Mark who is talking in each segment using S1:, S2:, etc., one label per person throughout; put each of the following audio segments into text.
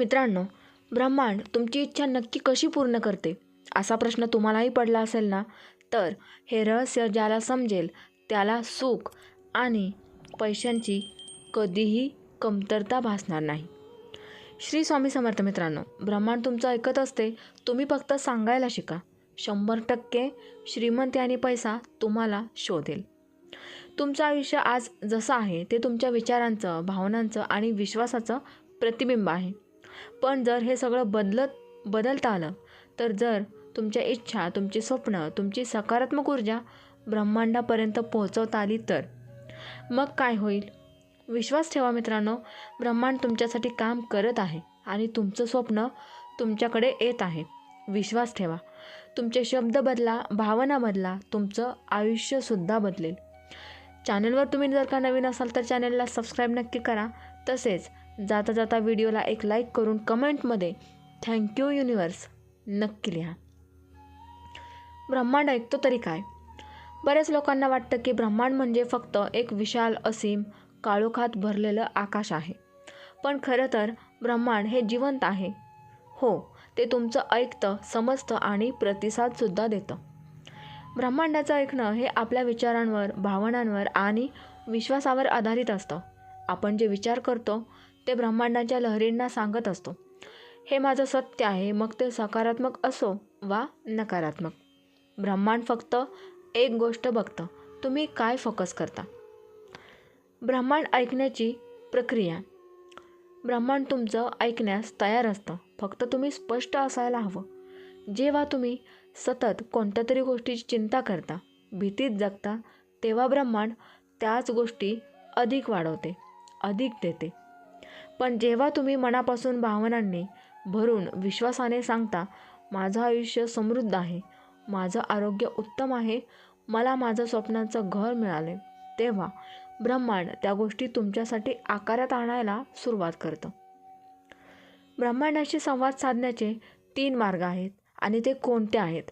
S1: मित्रांनो ब्रह्मांड तुमची इच्छा नक्की कशी पूर्ण करते? असा प्रश्न तुम्हालाही पडला असेल ना? तर हे रहस्य ज्याला समजेल त्याला सुख आणि पैशांची कधीही कमतरता भासणार नाही. श्री स्वामी समर्थ मित्रांनो ब्रह्मांड तुमचं ऐकत असते तुम्ही फक्त सांगायला शिका. शंभर टक्के श्रीमंती आणि पैसा तुम्हाला शोधेल. तुमचं आयुष्य आज जसं आहे ते तुमच्या विचारांचं भावनांचं आणि विश्वासाचं प्रतिबिंब आहे. पण जर हे सगळं बदलत बदलता आलं तर जर तुमच्या इच्छा तुमची स्वप्न तुमची सकारात्मक ऊर्जा ब्रह्मांडापर्यंत पोहोचवता आली तर मग काय होईल? विश्वास ठेवा मित्रांनो ब्रह्मांड तुमच्यासाठी काम करत आहे आणि तुमचं स्वप्न तुमच्याकडे येत आहे. विश्वास ठेवा. तुमचे शब्द बदला भावना बदला तुमचं आयुष्यसुद्धा बदलेल. चॅनलवर तुम्ही जर का नवीन असाल तर चॅनलला सबस्क्राईब नक्की करा. तसेच जाता जाता व्हिडिओला एक लाईक करून कमेंटमध्ये थँक्यू युनिवर्स नक्की लिहा. ब्रह्मांड ऐकतो तरी काय? बऱ्याच लोकांना वाटतं की ब्रह्मांड म्हणजे फक्त एक विशाल असीम काळोखात भरलेलं आकाश आहे. पण खरं तर ब्रह्मांड हे जिवंत आहे. हो ते तुमचं ऐकतं समजतं आणि प्रतिसादसुद्धा देतं. ब्रह्मांडाचं ऐकणं हे आपल्या विचारांवर भावनांवर आणि विश्वासावर आधारित असतं. आपण जे विचार करतो ते ब्रह्मांडाच्या लहरींना सांगत असतो. हे माझं सत्य आहे. मग ते सकारात्मक असो वा नकारात्मक. ब्रह्मांड फक्त एक गोष्ट बघतं. तुम्ही काय फोकस करता? ब्रह्मांड ऐकण्याची प्रक्रिया. ब्रह्मांड तुमचं ऐकण्यास तयार असतं. फक्त तुम्ही स्पष्ट असायला हवं. जेव्हा तुम्ही सतत कोणत्या तरी गोष्टीची चिंता करता भीतीत जगता तेव्हा ब्रह्मांड त्याच गोष्टी अधिक वाढवते अधिक देते. पण जेव्हा तुम्ही मनापासून भावनांनी भरून विश्वासाने सांगता माझं आयुष्य समृद्ध आहे माझं आरोग्य उत्तम आहे मला माझं स्वप्नाचं घर मिळाले तेव्हा ब्रह्मांड त्या गोष्टी तुमच्यासाठी आकारात आणायला सुरुवात करतं. ब्रह्मांडाशी संवाद साधण्याचे तीन मार्ग आहेत आणि ते कोणते आहेत?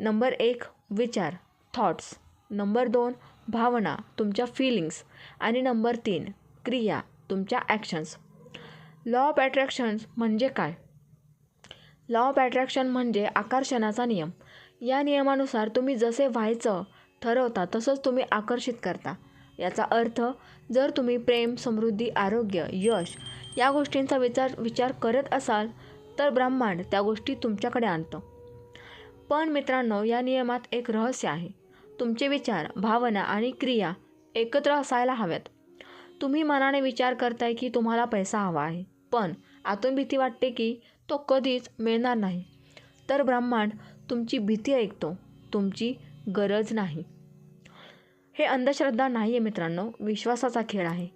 S1: नंबर एक विचार थॉट्स नंबर दोन भावना तुमच्या फिलिंग्स आणि नंबर तीन क्रिया. तुमच्या ॲक्शन्स लॉ ऑफ अट्रॅक्शन्स म्हणजे काय? लॉ ऑफ ॲट्रॅक्शन म्हणजे आकर्षणाचा नियम. या नियमानुसार तुम्ही जसे व्हायचं ठरवता तसंच तुम्ही आकर्षित करता. याचा अर्थ जर तुम्ही प्रेम समृद्धी आरोग्य यश या गोष्टींचा विचार विचार करत असाल तर ब्रह्मांड त्या गोष्टी तुमच्याकडे आणतं. पण मित्रांनो या नियमात एक रहस्य आहे. तुमचे विचार भावना आणि क्रिया एकत्र असायला हव्यात. तुम्ही मनाने विचार करताय की तुम्हाला पैसा हवा आहे. पण आतून भीती वाटते की तो कधीच मिळणार नाही. तर ब्रह्मांड तुमची भीती ऐकतो. तुमची गरज नाही. हे अंधश्रद्धा नाही आहे मित्रांनो. विश्वासाचा खेळ आहे.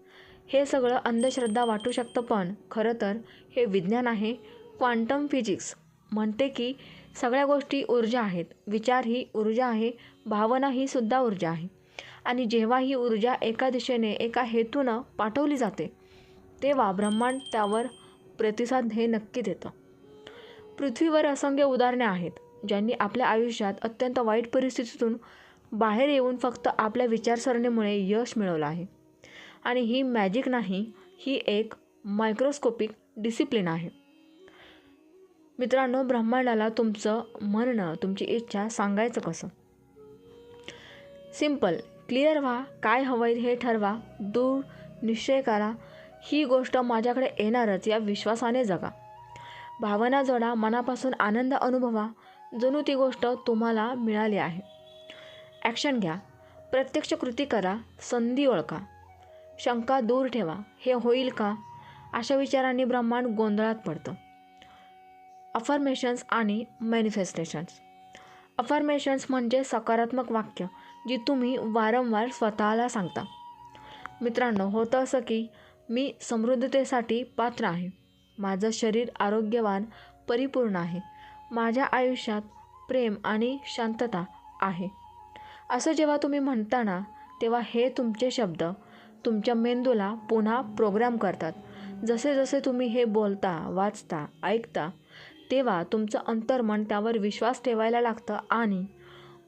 S1: हे सगळं अंधश्रद्धा वाटू शकतं पण खरं तर हे विज्ञान आहे. क्वांटम फिजिक्स म्हणते की सगळ्या गोष्टी ऊर्जा आहेत. विचार ही ऊर्जा आहे. भावना ही सुद्धा ऊर्जा आहे. आणि जेव्हा ही ऊर्जा एका दिशेने एका हेतूनं पाठवली जाते तेव्हा ब्रह्मांड त्यावर प्रतिसाद हे नक्की देतं. पृथ्वीवर असंख्य उदाहरणे आहेत ज्यांनी आपल्या आयुष्यात अत्यंत वाईट परिस्थितीतून बाहेर येऊन फक्त आपल्या विचारसरणीमुळे यश मिळवलं आहे. आणि ही मॅजिक नाही ही एक मायक्रोस्कोपिक डिसिप्लिन आहे. मित्रांनो ब्रह्मांडाला तुमचं म्हणणं तुमची इच्छा सांगायचं कसं? सिंपल क्लिअर व्हा काय हवं हे ठरवा दूर निश्चय करा. ही गोष्ट माझ्याकडे येणारच या विश्वासाने जगा. भावना जोडा मनापासून आनंद अनुभवा जणू ती गोष्ट तुम्हाला मिळाली आहे. ॲक्शन घ्या. प्रत्यक्ष कृती करा संधी ओळखा. शंका दूर ठेवा हे होईल का? अशा विचारांनी ब्रह्मांड गोंधळात पडतं. अफर्मेशन्स आणि मॅनिफेस्टेशन्स अफर्मेशन्स म्हणजे सकारात्मक वाक्य. जी तुम्ही वारंवार स्वतःला सांगता. मित्रांनो होतं असं की मी समृद्धतेसाठी पात्र आहे. माझं शरीर आरोग्यवान परिपूर्ण आहे. माझ्या आयुष्यात प्रेम आणि शांतता आहे. असं जेव्हा तुम्ही म्हणता ना तेव्हा हे तुमचे शब्द तुमच्या मेंदूला पुन्हा प्रोग्राम करतात. जसे जसे तुम्ही हे बोलता वाचता ऐकता तेव्हा तुमचं अंतर्मन त्यावर विश्वास ठेवायला लागतं आणि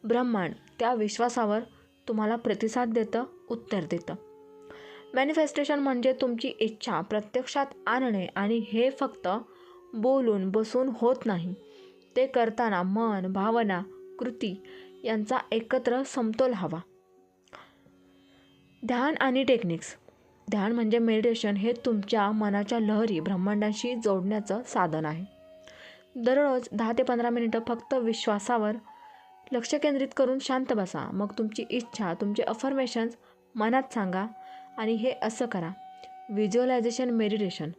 S1: ब्रह्मांड त्या विश्वासावर तुम्हाला प्रतिसाद देतं उत्तर देतं. मॅनिफेस्टेशन म्हणजे तुमची इच्छा प्रत्यक्षात आणणे आणि हे फक्त बोलून बसून होत नाही. ते करताना मन भावना कृती यांचा एकत्र समतोल हवा. ध्यान आणि टेक्निक्स ध्यान म्हणजे मेडिटेशन हे तुमच्या मनाच्या लहरी ब्रह्मांडाशी जोडण्याचं साधन आहे. दररोज दहा ते पंधरा मिनिटं फक्त विश्वासावर लक्ष केंद्रित करून शांत बसा. मग तुमची इच्छा तुमचे अफर्मेशन्स मनात सांगा आणि हे असं करा. व्हिज्युअलायझेशन मेडिटेशन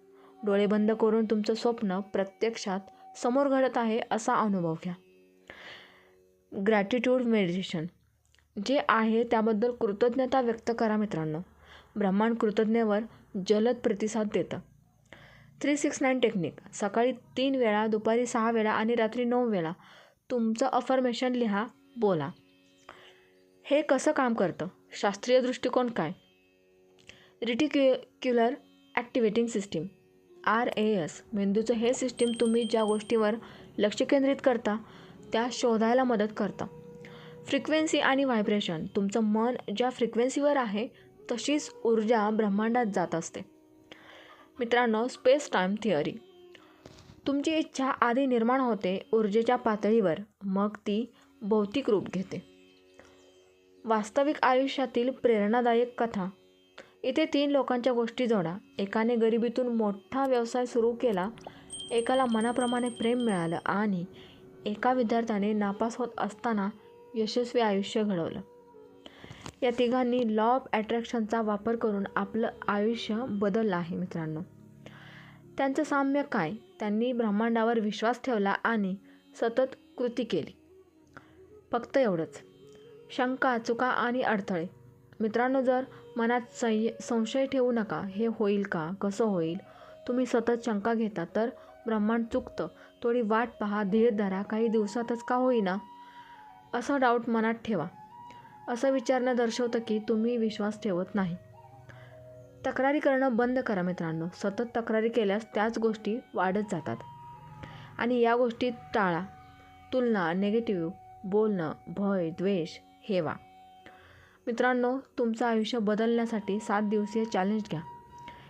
S1: डोळे बंद करून तुमचं स्वप्न प्रत्यक्षात समोर घडत आहे असा अनुभव घ्या. ग्रॅटिट्यूड मेडिटेशन जे आहे त्याबद्दल कृतज्ञता व्यक्त करा मित्रांनो. ब्रह्मांड कृतज्ञवर जलद प्रतिसाद देतं. थ्री सिक्स नाईन टेक्निक सकाळी तीन वेळा दुपारी सहा वेळा आणि रात्री नऊ वेळा. तुमचं अफर्मेशन लिहा बोला. हे कसं काम करतं? शास्त्रीय दृष्टिकोन काय? Reticular activating system R A S मेंदूचं हे सिस्टीम तुम्ही ज्या गोष्टीवर लक्ष केंद्रित करता त्या शोधायला मदत करतं. फ्रिक्वेन्सी आणि व्हायब्रेशन तुमचं मन ज्या फ्रिक्वेन्सीवर आहे तशीच ऊर्जा ब्रह्मांडात जात असते. मित्रांनो स्पेस टाईम थिअरी तुमची इच्छा आधी निर्माण होते ऊर्जेच्या पातळीवर मग ती भौतिक रूप घेते. वास्तविक आयुष्यातील प्रेरणादायक कथा. इथे तीन लोकांच्या गोष्टी जोडा. एकाने गरिबीतून मोठा व्यवसाय सुरू केला एकाला मनाप्रमाणे प्रेम मिळालं आणि एका विद्यार्थ्याने नापास होत असताना यशस्वी आयुष्य घडवलं. या तिघांनी लॉ ऑफ ॲट्रॅक्शनचा वापर करून आपलं आयुष्य बदललं आहे मित्रांनो. त्यांचं साम्य काय? त्यांनी ब्रह्मांडावर विश्वास ठेवला आणि सतत कृती केली. फक्त एवढंच. शंका चुका आणि अडथळे. मित्रांनो जर मनात संय संशय ठेवू नका. हे होईल का? कसं होईल? तुम्ही सतत शंका घेता तर ब्रह्मांड चुकतं. थोडी वाट पहा. धीर धरा. काही दिवसातच का होईना? असं डाऊट मनात ठेवा. असं विचारणं दर्शवतं की तुम्ही विश्वास ठेवत नाही. तक्रारी करणं बंद करा मित्रांनो. सतत तक्रारी केल्यास त्याच गोष्टी वाढत जातात. आणि या गोष्टी टाळा. तुलना नेगेटिव्ह बोलणं भय द्वेष हेवा मित्रांनो तुमचं आयुष्य बदलण्यासाठी सात दिवसीय चॅलेंज घ्या.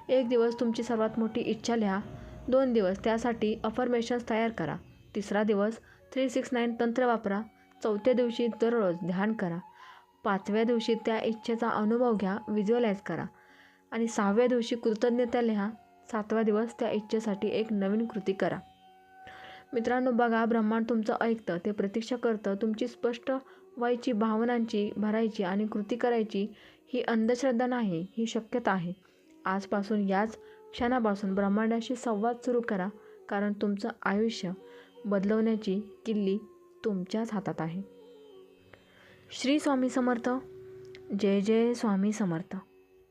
S1: एक दिवस तुमची सर्वात मोठी इच्छा लिहा. दोन दिवस त्यासाठी अफर्मेशन्स तयार करा. तिसरा दिवस थ्री सिक्स नाईन तंत्र वापरा. चौथ्या दिवशी दररोज ध्यान करा. पाचव्या दिवशी त्या इच्छेचा अनुभव घ्या. व्हिज्युअलाइज करा. आणि सहाव्या दिवशी कृतज्ञता लिहा. सातवा दिवस त्या इच्छेसाठी एक नवीन कृती करा. मित्रांनो बघा ब्रह्मांड तुमचं ऐकतं ते प्रतीक्षा करतं. तुमची स्पष्ट व्हायची भावनांची भरायची आणि कृती करायची ही अंधश्रद्धा नाही ही शक्यता आहे. आजपासून याच क्षणापासून ब्रह्मांडाशी संवाद सुरू करा कारण तुमचं आयुष्य बदलवण्याची किल्ली तुमच्याच हातात आहे. श्री स्वामी समर्थ. जय जय स्वामी समर्थ.